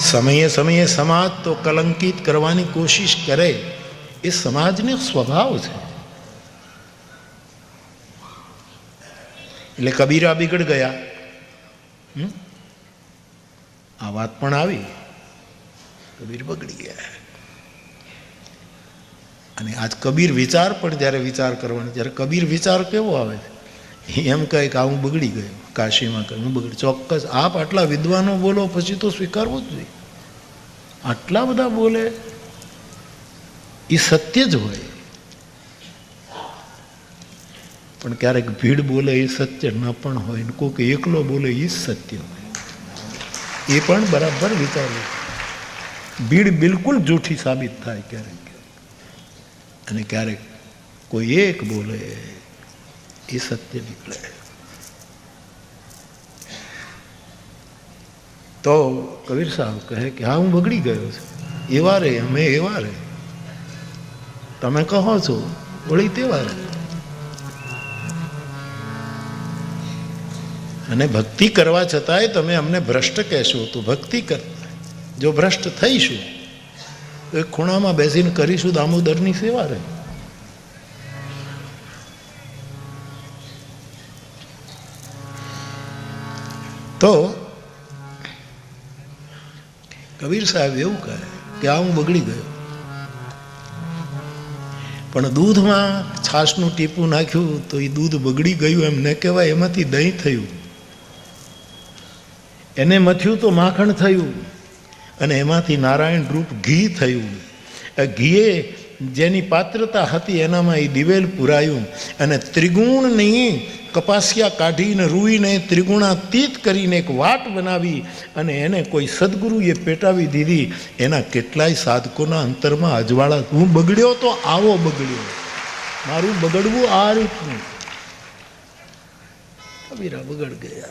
સમયે સમયે સમાજ તો કલંકિત કરવાની કોશિશ કરે, એ સમાજનો સ્વભાવ છે. એટલે કબીરા બિગડ ગયા? આ વાત પણ આવી. કબીર બગડી ગયા. અને આજ કબીર વિચાર પણ જ્યારે વિચાર કરવાનો, જ્યારે કબીર વિચાર કેવો આવે? છે એમ કહે કે હું બગડી ગયો, કાશીમાં કહે હું બગડી, ચોક્કસ આપ આટલા વિદ્વાનો બોલો, પછી તો સ્વીકારવું જ જોઈએ આટલા બધા બોલે, એ સત્ય જ હોય. પણ ક્યારેક ભીડ બોલે એ સત્ય ન પણ હોય કોઈક એકલો બોલે એ સત્ય હોય. એ પણ બરાબર વિચારવું. ભીડ બિલકુલ જૂઠી સાબિત થાય ક્યારેક. અને ક્યારેક કોઈ એક બોલે એ સત્ય નીકળે. તો કબીર સાહેબ કહે કે, હા, હું બગડી ગયો છું. એવા રે, અમે એવા રે. તમે કહો છો, વળી તેવા રે. અને ભક્તિ કરવા છતાંય તમે અમને ભ્રષ્ટ કહેશો તો ભક્તિ કર. જો ભ્રષ્ટ થઈશું, તો એક ખૂણામાં બેસીને કરીશું દામોદરની સેવા રહે. તો કબીર સાહેબ એવું કહે કે આ હું બગડી ગયો. પણ દૂધમાં છાશનું ટીપું નાખ્યું તો એ દૂધ બગડી ગયું એમ ન કહેવાય, એમાંથી દહીં થયું. એને મથ્યું તો માખણ થયું અને એમાંથી નારાયણ રૂપ ઘી થયું. ઘીએ જેની પાત્રતા હતી એનામાં એ દિવેલ પુરાયું અને ત્રિગુણની કપાસિયા કાઢીને રૂઈને ત્રિગુણાતીત કરીને એક વાટ બનાવી અને એને કોઈ સદગુરુએ પેટાવી દીધી. એના કેટલાય સાધકોના અંતરમાં અજવાળા, હું બગડ્યો તો આવો બગડ્યો. મારું બગડવું આ રીતનું. કબીરા બગડ ગયા.